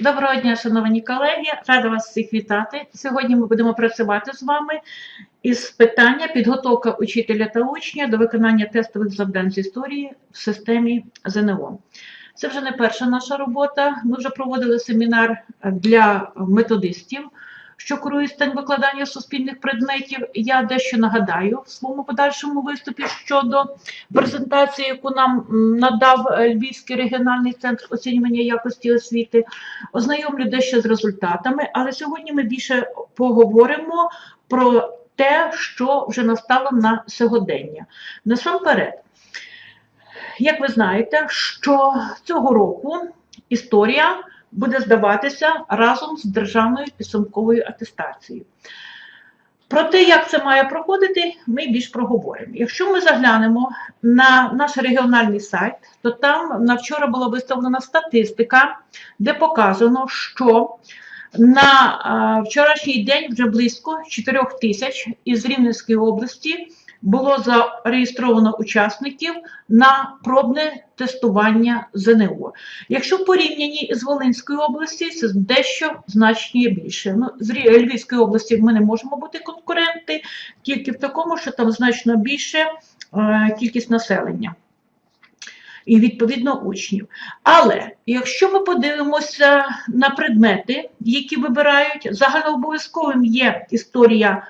Доброго дня, шановні колеги! Рада вас всіх вітати. Сьогодні ми будемо працювати з вами із питання підготовка учителя та учня до виконання тестових завдань з історії в системі ЗНО. Це вже не перша наша робота. Ми вже проводили семінар для методистів, що керують стань викладання суспільних предметів. Я дещо нагадаю в своєму подальшому виступі щодо презентації, яку нам надав е, Львівський регіональний центр оцінювання якості освіти. Ознайомлю дещо з результатами, але сьогодні ми більше поговоримо про те, що вже настало на сьогодення. Насамперед, як ви знаєте, що цього року історія буде здаватися разом з державною підсумковою атестацією. Про те, як це має проходити, ми більш проговоримо. Якщо ми заглянемо на наш регіональний сайт, то там на вчора була виставлена статистика, де показано, що на вчорашній день вже близько 4 тисяч із Рівненської області було зареєстровано учасників на пробне тестування ЗНО. Якщо в порівнянні з Волинською області, це дещо значніше більше. Ну, з Львівської області ми не можемо бути конкуренти, тільки в такому, що там значно більше е, кількість населення. І відповідно учнів. Але якщо ми подивимося на предмети, які вибирають, загальнообов'язковим є історія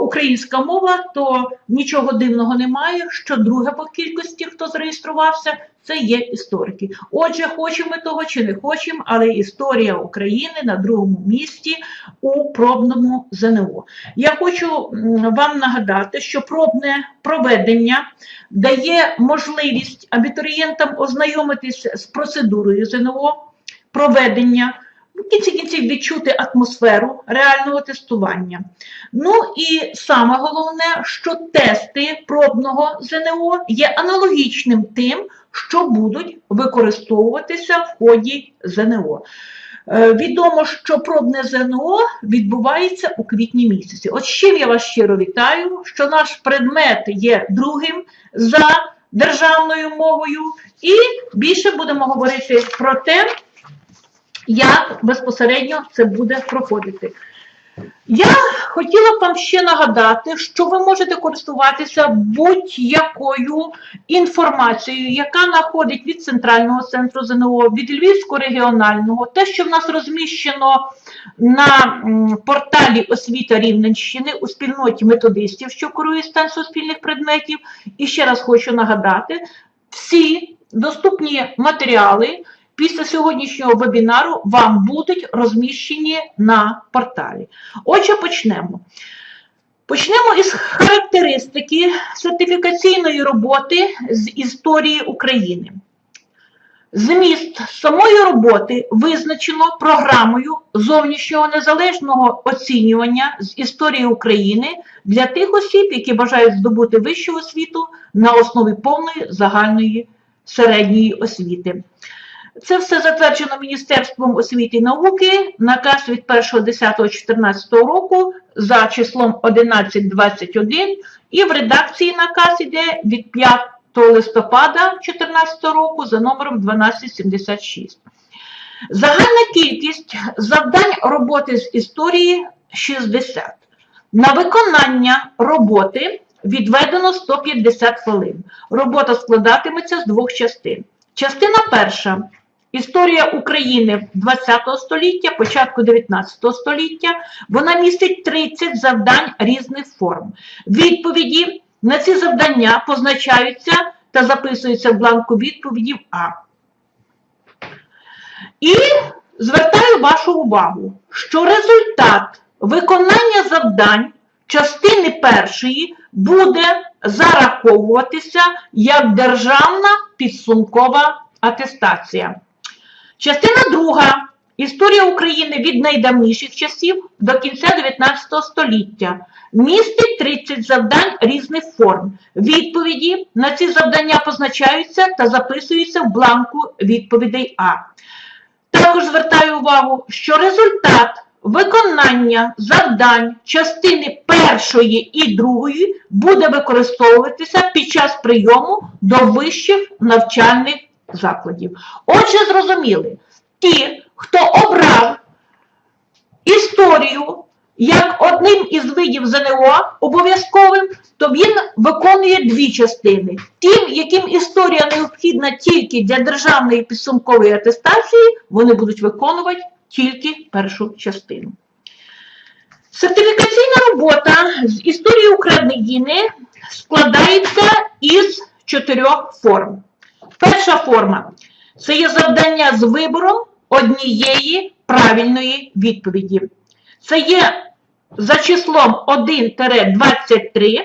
українська мова, то нічого дивного немає. Що друге по кількості, хто зареєструвався, це є історики. Отже, хочемо ми того чи не хочемо, але історія України на другому місці у пробному ЗНО. Я хочу вам нагадати, що пробне проведення дає можливість абітурієнтам ознайомитися з процедурою ЗНО, проведення, в кінці кінців відчути атмосферу реального тестування. Ну і саме головне, що тести пробного ЗНО є аналогічним тим, що будуть використовуватися в ході ЗНО. Е, Відомо, що пробне ЗНО відбувається у квітні місяці. От з чим я вас щиро вітаю, що наш предмет є другим за державною мовою, і більше будемо говорити про те, як безпосередньо це буде проходити. Я хотіла б вам ще нагадати, що ви можете користуватися будь-якою інформацією, яка находить від Центрального центру ЗНО, від Львівського регіонального, те, що в нас розміщено на порталі освіта Рівненщини у спільноті методистів, що керує стан суспільних предметів. І ще раз хочу нагадати, всі доступні матеріали після сьогоднішнього вебінару вам будуть розміщені на порталі. Отже, почнемо. Почнемо із характеристики сертифікаційної роботи з історії України. Зміст самої роботи визначено програмою зовнішнього незалежного оцінювання з історії України для тих осіб, які бажають здобути вищу освіту на основі повної загальної середньої освіти. Це все затверджено Міністерством освіти і науки, наказ від 1.10.14 року за числом 1121 і в редакції наказ іде від 5 листопада 2014 року за номером 1276. Загальна кількість завдань роботи з історії 60. На виконання роботи відведено 150 хвилин. Робота складатиметься з двох частин. Частина перша Історія України 20 століття, початку 19 століття. Вона містить 30 завдань різних форм. Відповіді на ці завдання позначаються та записуються в бланку відповідів А. І звертаю вашу увагу, що результат виконання завдань частини першої буде зараховуватися як державна підсумкова атестація. Частина друга. Історія України від найдавніших часів до кінця 19 століття. Містить 30 завдань різних форм. Відповіді на ці завдання позначаються та записуються в бланку відповідей А. Також звертаю увагу, що результат виконання завдань частини першої і другої буде використовуватися під час прийому до вищих навчальних закладів. Отже, зрозуміли, ті, хто обрав історію як одним із видів ЗНО обов'язковим, то він виконує дві частини: тим, яким історія необхідна тільки для державної підсумкової атестації, вони будуть виконувати тільки першу частину. Сертифікаційна робота з історії України складається із чотирьох форм. Перша форма це є завдання з вибором однієї правильної відповіді. Це є за числом 1-23,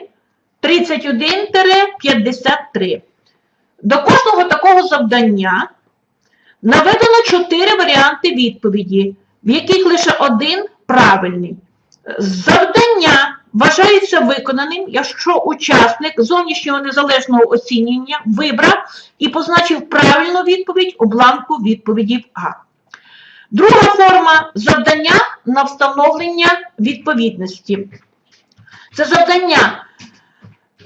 31-53. До кожного такого завдання наведено чотири варіанти відповіді, в яких лише один правильний. Завдання вважається виконаним, якщо учасник зовнішнього незалежного оцінювання вибрав і позначив правильну відповідь у бланку відповіді А. Друга форма завдання на встановлення відповідності. Це завдання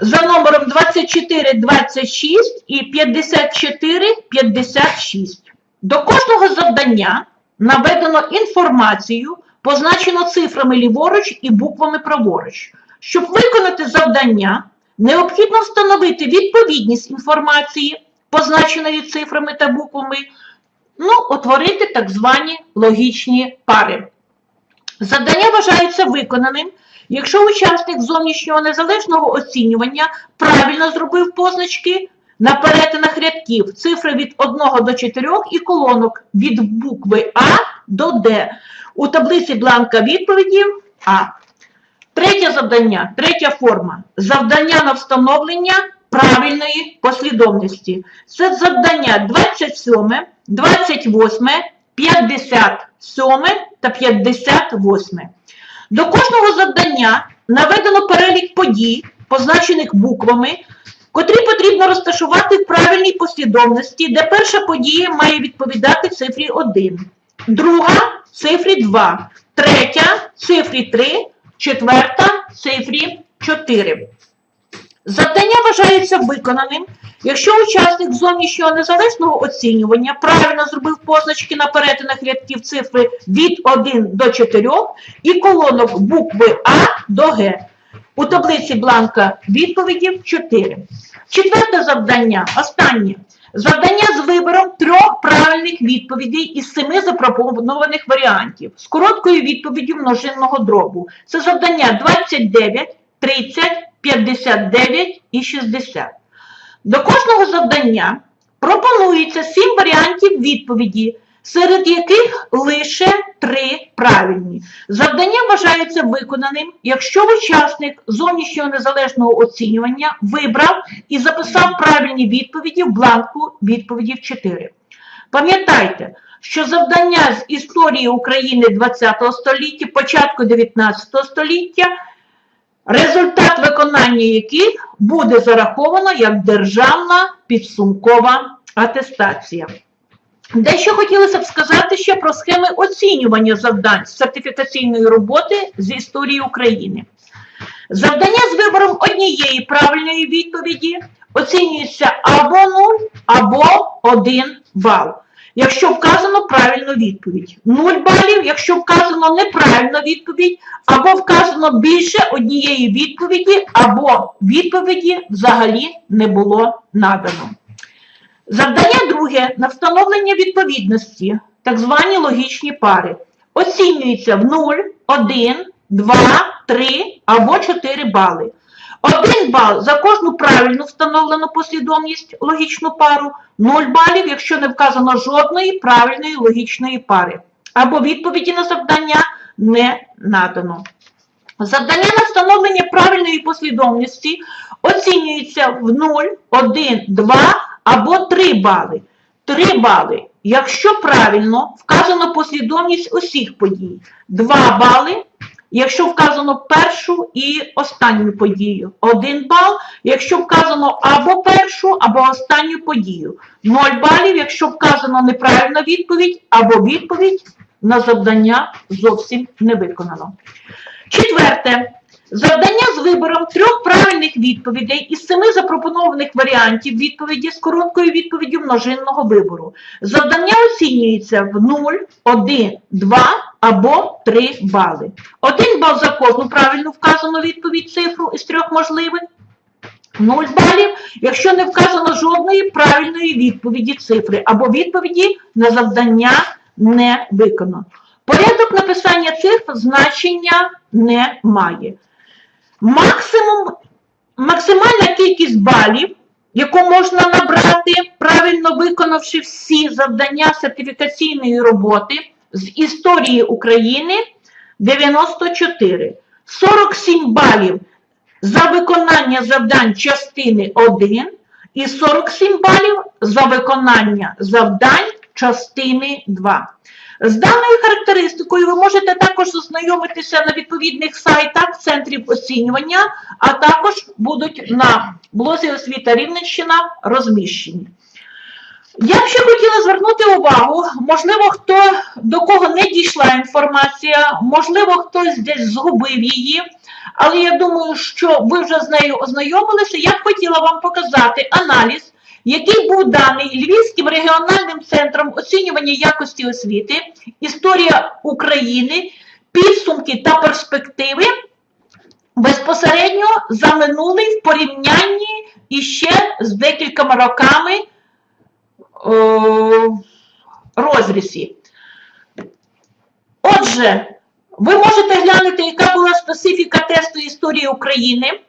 за номером 2426 і 5456. До кожного завдання наведено інформацію, позначено цифрами ліворуч і буквами праворуч. Щоб виконати завдання, необхідно встановити відповідність інформації, позначеної цифрами та буквами, ну, утворити так звані логічні пари. Завдання вважається виконаним, якщо учасник зовнішнього незалежного оцінювання правильно зробив позначки на перетинах рядків, цифри від 1 до 4 і колонок від букви А до Д. У таблиці бланка відповідів А. Третє завдання, третя форма. Завдання на встановлення правильної послідовності. Це завдання 27, 28, 57 та 58. До кожного завдання наведено перелік подій, позначених буквами, котрі потрібно розташувати в правильній послідовності, де перша подія має відповідати цифрі 1, друга цифрі 2, третя цифрі 3, четверта цифрі 4. Завдання вважається виконаним, якщо учасник зовнішнього незалежного оцінювання правильно зробив позначки на перетинах рядків цифри від 1 до 4 і колонок букви А до Г. У таблиці бланка відповідів 4. Четверте завдання, останнє. Завдання з вибором трьох правильних відповідей із семи запропонованих варіантів з короткою відповіддю множинного дробу. Це завдання 29, 30, 59 і 60. До кожного завдання пропонується сім варіантів відповіді, серед яких лише три правильні. Завдання вважається виконаним, якщо учасник зовнішнього незалежного оцінювання вибрав і записав правильні відповіді в бланку відповідів 4. Пам'ятайте, що завдання з історії України ХХ століття, початку 19 століття, результат виконання яких буде зараховано як державна підсумкова атестація. Дещо хотілося б сказати ще про схеми оцінювання завдань з сертифікаційної роботи з історії України. Завдання з вибором однієї правильної відповіді оцінюється або 0, або 1 бал. Якщо вказано правильну відповідь. 0 балів, якщо вказано неправильну відповідь, або вказано більше однієї відповіді, або відповіді взагалі не було надано. Завдання друге на встановлення відповідності, так звані логічні пари, оцінюється в 0, 1, 2, 3 або 4 бали. Один бал за кожну правильну встановлену послідовність логічну пару, 0 балів, якщо не вказано жодної правильної логічної пари. Або відповіді на завдання не надано. Завдання на встановлення правильної послідовності оцінюється в 0, 1, 2 або 3 бали. 3 бали, якщо правильно вказано послідовність усіх подій. 2 бали, якщо вказано першу і останню подію. 1 бал, якщо вказано або першу, або останню подію. 0 балів, якщо вказано неправильна відповідь, або відповідь на завдання зовсім не виконано. Четверте. Завдання з вибором трьох правильних відповідей із семи запропонованих варіантів відповіді з короткою відповіддю множинного вибору. Завдання оцінюється в 0, 1, 2 або 3 бали. Один бал за кожну правильно вказану відповідь цифру із трьох можливих. 0 балів, якщо не вказано жодної правильної відповіді цифри або відповіді на завдання не виконано. Порядок написання цифр значення не має. Максимум, максимальна кількість балів, яку можна набрати, правильно виконавши всі завдання сертифікаційної роботи з історії України 94. 47 балів за виконання завдань частини 1 і 47 балів за виконання завдань частини 2. З даною характеристикою ви можете також ознайомитися на відповідних сайтах центрів оцінювання, а також будуть на блозі освіта Рівненщина розміщені. Я б ще хотіла звернути увагу, можливо, хто до кого не дійшла інформація, можливо, хтось десь згубив її, але я думаю, що ви вже з нею ознайомилися. Я б хотіла вам показати аналіз, який був даний Львівським регіональним центром оцінювання якості освіти, історія України, підсумки та перспективи безпосередньо за минулий в порівнянні іще з декількома роками о, розрізі. Отже, ви можете глянути, яка була специфіка тесту історії України,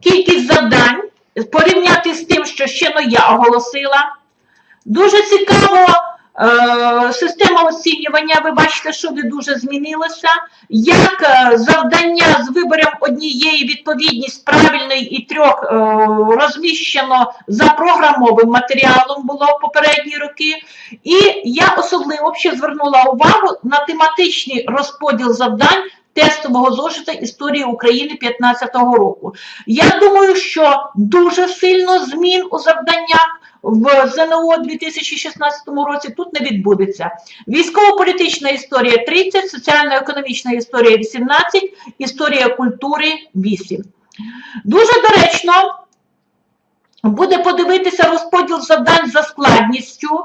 кількість завдань, порівняти з тим, що ще я оголосила. Дуже цікаво, е, система оцінювання, ви бачите, що не дуже змінилося. Як е, завдання з вибором однієї відповідність правильної і трьох е, розміщено за програмовим матеріалом було в попередні роки. І я особливо ще звернула увагу на тематичний розподіл завдань тестового зошита історії України 2015 року. Я думаю, що дуже сильно змін у завданнях в ЗНО 2016 році тут не відбудеться. Військово-політична історія 30, соціально-економічна історія 18, історія культури 8. Дуже доречно буде подивитися розподіл завдань за складністю.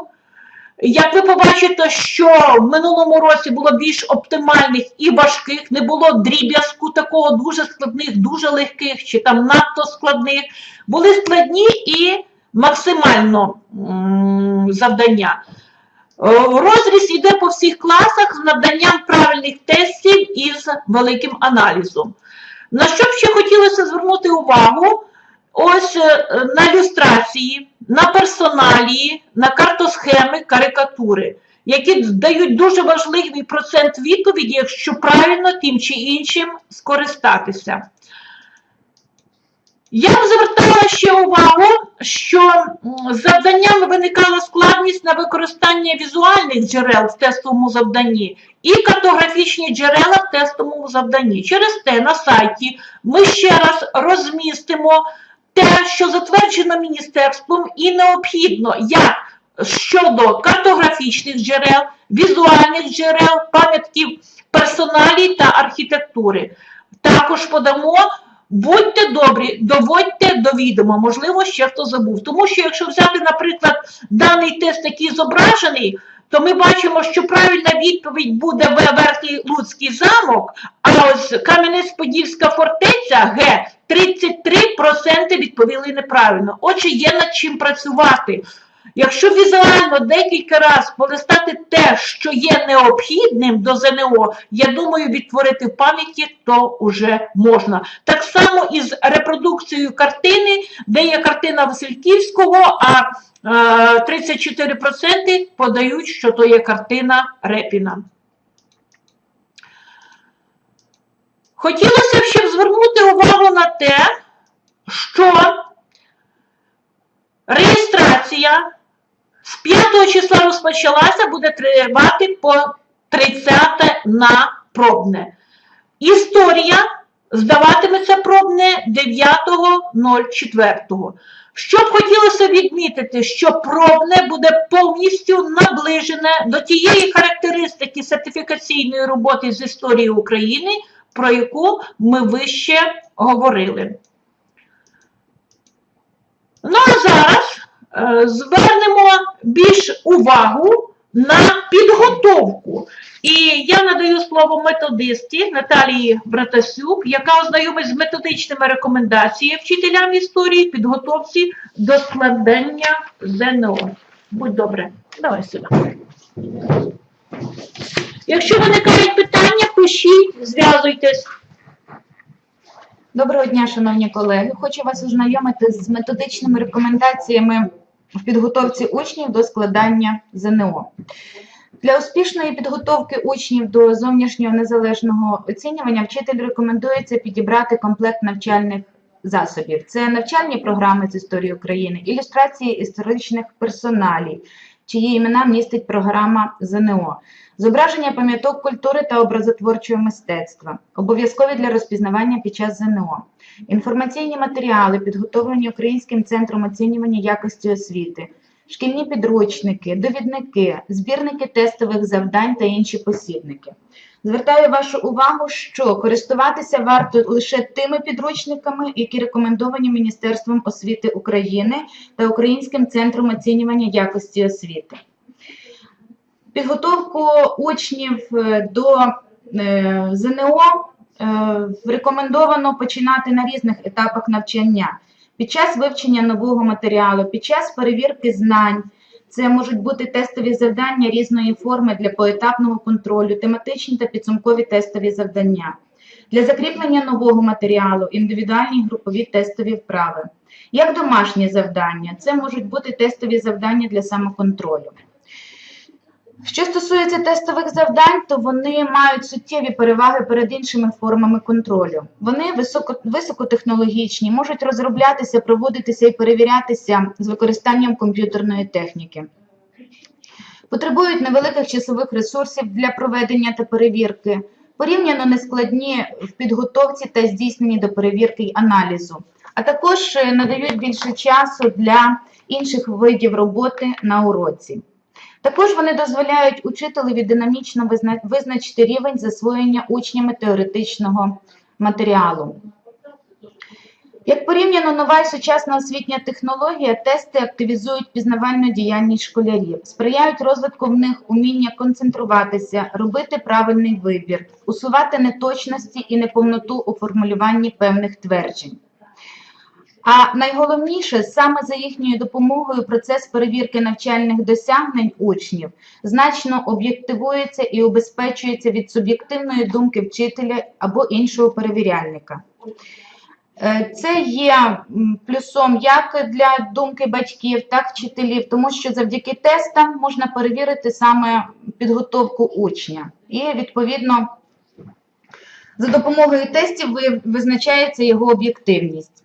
Як ви побачите, що в минулому році було більш оптимальних і важких, не було дріб'язку такого дуже складних, дуже легких чи там надто складних, були складні і максимально завдання. Е, Розріз йде по всіх класах з наданням правильних тестів із великим аналізом. На що б ще хотілося звернути увагу? Ось е, на ілюстрації, на персоналії, на картосхеми, карикатури, які дають дуже важливий процент відповіді, якщо правильно тим чи іншим скористатися. Я звертала ще увагу, що завданнями виникала складність на використання візуальних джерел в тестовому завданні і картографічні джерела в тестовому завданні. Через те на сайті ми ще раз розмістимо те, що затверджено міністерством, і необхідно як щодо картографічних джерел, візуальних джерел, пам'ятків персоналі та архітектури. Також подамо. Будьте добрі, доводьте до відома, можливо, ще хто забув. Тому що, якщо взяти, наприклад, даний тест, який зображений, то ми бачимо, що правильна відповідь буде В. Верхній Луцький замок, а ось Кам'янець-Подільська фортеця Г 33% відповіли неправильно. Отже, є над чим працювати. Якщо візуально декілька разів полистати те, що є необхідним до ЗНО, я думаю, відтворити в пам'яті то вже можна. Так само і з репродукцією картини, де є картина Васильківського, а е, 34% подають, що то є картина Репіна. Хотілося б ще звернути увагу на те, що реєстрація з 5 числа розпочалася, буде тривати по 30 на пробне. Історія здаватиметься пробне 9.04. Що б хотілося відмітити, що пробне буде повністю наближене до тієї характеристики сертифікаційної роботи з історії України, про яку ми вище говорили. Ну а зараз звернемо більш увагу на підготовку І я надаю слово методисті Наталії Братасюк, яка ознайомить з методичними рекомендаціями вчителям історії підготовці до складення ЗНО. Будь добре, давай сюди. Якщо виникають питання, пишіть, зв'язуйтесь. Доброго дня, шановні колеги. Хочу вас ознайомити з методичними рекомендаціями в підготовці учнів до складання ЗНО. Для успішної підготовки учнів до зовнішнього незалежного оцінювання вчитель рекомендується підібрати комплект навчальних засобів. Це навчальні програми з історії України, ілюстрації історичних персоналій, чиї імена містить програма ЗНО, зображення пам'яток культури та образотворчого мистецтва, обов'язкові для розпізнавання під час ЗНО, інформаційні матеріали, підготовлені Українським центром оцінювання якості освіти, шкільні підручники, довідники, збірники тестових завдань та інші посібники. Звертаю вашу увагу, що користуватися варто лише тими підручниками, які рекомендовані Міністерством освіти України та Українським центром оцінювання якості освіти. Підготовку учнів е, до е, ЗНО е, рекомендовано починати на різних етапах навчання. Під час вивчення нового матеріалу, під час перевірки знань. Це можуть бути тестові завдання різної форми для поетапного контролю, тематичні та підсумкові тестові завдання. Для закріплення нового матеріалу, індивідуальні групові тестові вправи. Як домашні завдання, це можуть бути тестові завдання для самоконтролю. Що стосується тестових завдань, то вони мають суттєві переваги перед іншими формами контролю. Вони високо, високотехнологічні, можуть розроблятися, проводитися і перевірятися з використанням комп'ютерної техніки. Потребують невеликих часових ресурсів для проведення та перевірки, порівняно нескладні в підготовці та здійсненні до перевірки й аналізу, а також е, надають більше часу для інших видів роботи на уроці. Також вони дозволяють учителеві динамічно визна- визначити рівень засвоєння учнями теоретичного матеріалу. Як порівняно нова і сучасна освітня технологія, тести активізують пізнавальну діяльність школярів, сприяють розвитку в них уміння концентруватися, робити правильний вибір, усувати неточності і неповноту у формулюванні певних тверджень. А найголовніше, саме за їхньою допомогою процес перевірки навчальних досягнень учнів значно об'єктивується і убезпечується від суб'єктивної думки вчителя або іншого перевіряльника. Е, Це є плюсом як для думки батьків, так і вчителів, тому що завдяки тестам можна перевірити саме підготовку учня. І, відповідно, за допомогою тестів визначається його об'єктивність.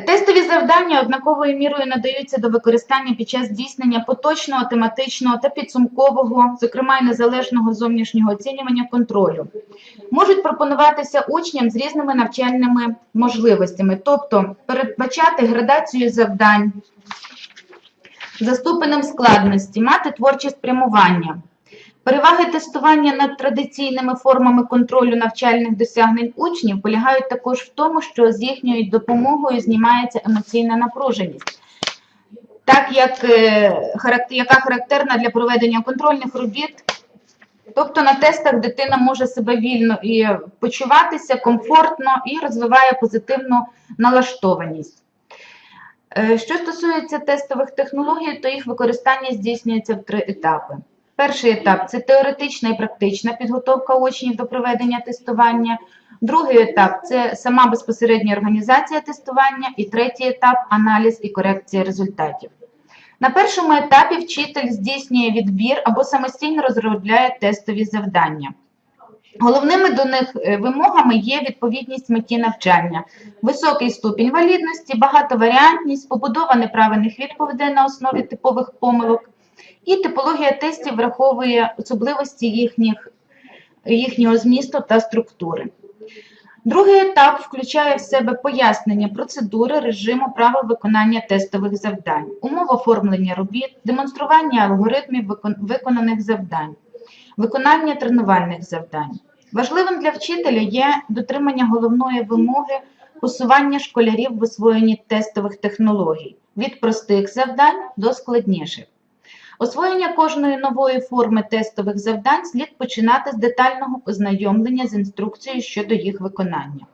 Тестові завдання однаковою мірою надаються до використання під час здійснення поточного, тематичного та підсумкового, зокрема й незалежного зовнішнього оцінювання контролю. Можуть пропонуватися учням з різними навчальними можливостями, тобто передбачати градацію завдань за ступенем складності, мати творче спрямування. Переваги тестування над традиційними формами контролю навчальних досягнень учнів полягають також в тому, що з їхньою допомогою знімається емоційна напруженість, так як, е, яка характерна для проведення контрольних робіт. Тобто на тестах дитина може себе вільно і почуватися комфортно і розвиває позитивну налаштованість. Е, Що стосується тестових технологій, то їх використання здійснюється в три етапи. Перший етап це теоретична і практична підготовка учнів до проведення тестування. Другий етап це сама безпосередня організація тестування. І третій етап аналіз і корекція результатів. На першому етапі вчитель здійснює відбір або самостійно розробляє тестові завдання. Головними до них е, вимогами є відповідність меті навчання, високий ступінь валідності, багатоваріантність, побудова неправильних відповідей на основі типових помилок, і типологія тестів враховує особливості їхніх, їхнього змісту та структури. Другий етап включає в себе пояснення процедури, режиму правил виконання тестових завдань, умов оформлення робіт, демонстрування алгоритмів виконаних завдань, виконання тренувальних завдань. Важливим для вчителя є дотримання головної вимоги посування школярів в освоєнні тестових технологій від простих завдань до складніших. Освоєння кожної нової форми тестових завдань слід починати з детального ознайомлення з інструкцією щодо їх виконання.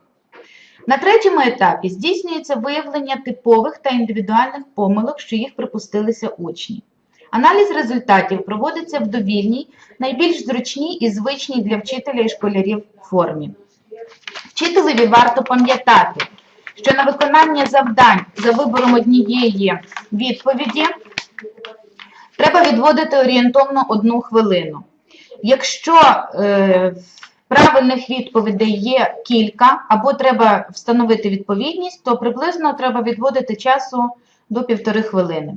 На третьому етапі здійснюється виявлення типових та індивідуальних помилок, що їх припустилися учні. Аналіз результатів проводиться в довільній, найбільш зручній і звичній для вчителя і школярів формі. Вчителеві варто пам'ятати, що на виконання завдань за вибором однієї відповіді треба відводити орієнтовно одну хвилину. Якщо е, правильних відповідей є кілька, або треба встановити відповідність, то приблизно треба відводити часу до півтори хвилини.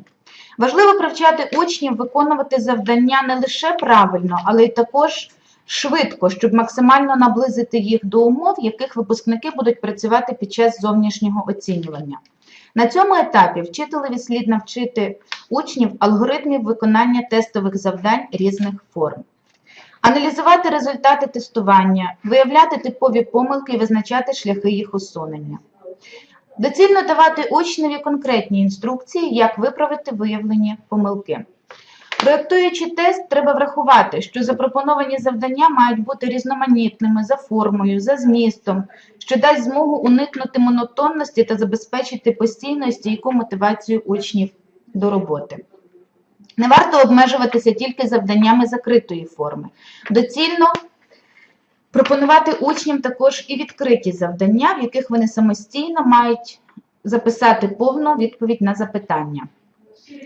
Важливо привчати учнів виконувати завдання не лише правильно, але й також швидко, щоб максимально наблизити їх до умов, в яких випускники будуть працювати під час зовнішнього оцінювання. На цьому етапі вчителеві слід навчити учнів алгоритмів виконання тестових завдань різних форм. Аналізувати результати тестування, виявляти типові помилки і визначати шляхи їх усунення. Доцільно давати учневі конкретні інструкції, як виправити виявлені помилки. Проєктуючи тест, треба врахувати, що запропоновані завдання мають бути різноманітними за формою, за змістом, що дасть змогу уникнути монотонності та забезпечити постійну і стійку мотивацію учнів до роботи. Не варто обмежуватися тільки завданнями закритої форми. Доцільно пропонувати учням також і відкриті завдання, в яких вони самостійно мають записати повну відповідь на запитання.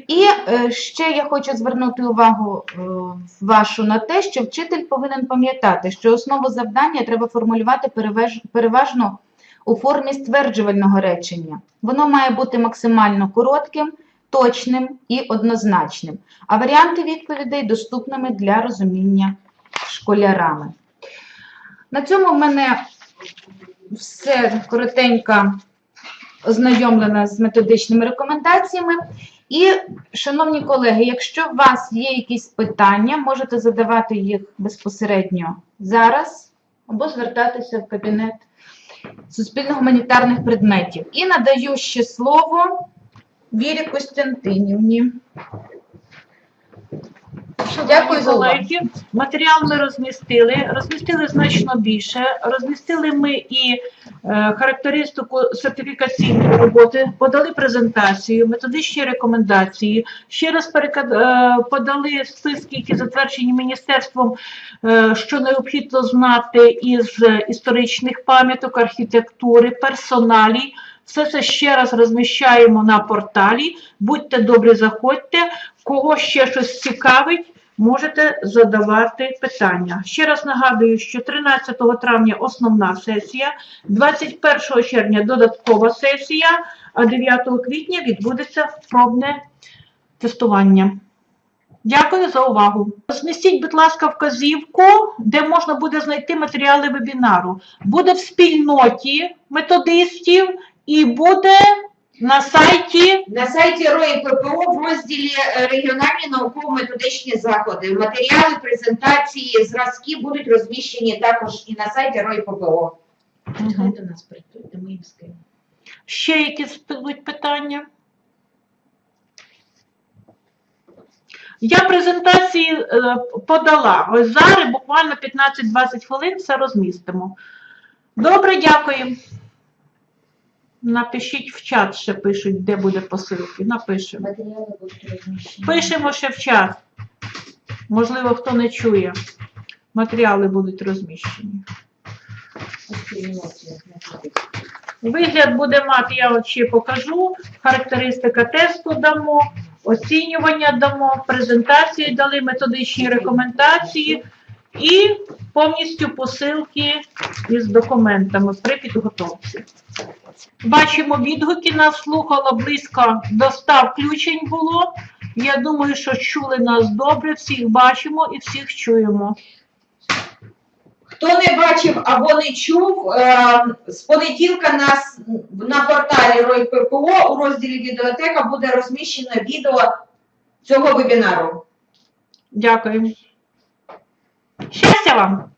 І е, ще я хочу звернути увагу е, вашу на те, що вчитель повинен пам'ятати, що основу завдання треба формулювати переважно у формі стверджувального речення. Воно має бути максимально коротким, точним і однозначним, а варіанти відповідей доступними для розуміння школярами. На цьому в мене все коротенько ознайомлена з методичними рекомендаціями. І, шановні колеги, якщо у вас є якісь питання, можете задавати їх безпосередньо зараз або звертатися в кабінет суспільно-гуманітарних предметів. І надаю ще слово Вірі Костянтинівні. Дякую за увагу. колеги. Матеріал ми розмістили. Розмістили значно більше. Розмістили ми і характеристику сертифікаційної роботи, подали презентацію, методичні рекомендації. Ще раз е, подали списки, які затверджені міністерством, е, що необхідно знати із історичних пам'яток, архітектури, персоналій. Все це ще раз розміщаємо на порталі. Будьте добрі, заходьте. Кого ще щось цікавить, можете задавати питання. Ще раз нагадую, що 13 травня основна сесія, 21 червня додаткова сесія, а 9 квітня відбудеться пробне тестування. Дякую за увагу. Розмістіть, будь ласка, вказівку, де можна буде знайти матеріали вебінару. Буде в спільноті методистів і буде на сайті. На сайті РОІ ППО в розділі е, регіональні науково-методичні заходи. Матеріали, презентації, зразки будуть розміщені також і на сайті РОІ ППО. Хай до нас прийдуть, ми їм скинемо. Ще якісь будуть питання? Я презентації е, подала. Ось зараз буквально 15-20 хвилин все розмістимо. Добре, дякую. Напишіть в чат, ще пишуть, де буде посилки. Напишемо. Пишемо ще в чат. Можливо, хто не чує. Матеріали будуть розміщені. Вигляд буде мати, я от ще покажу. Характеристика тесту дамо, оцінювання дамо, презентації дали, методичні рекомендації і повністю посилки із документами при підготовці. Бачимо відгуки, нас слухало близько до 100 включень було. Я думаю, що чули нас добре, всіх бачимо і всіх чуємо. Хто не бачив або не чув, е, з понеділка нас на порталі РОІ ППО у розділі відеотека буде розміщено відео цього вебінару. Дякую. Щастя вам!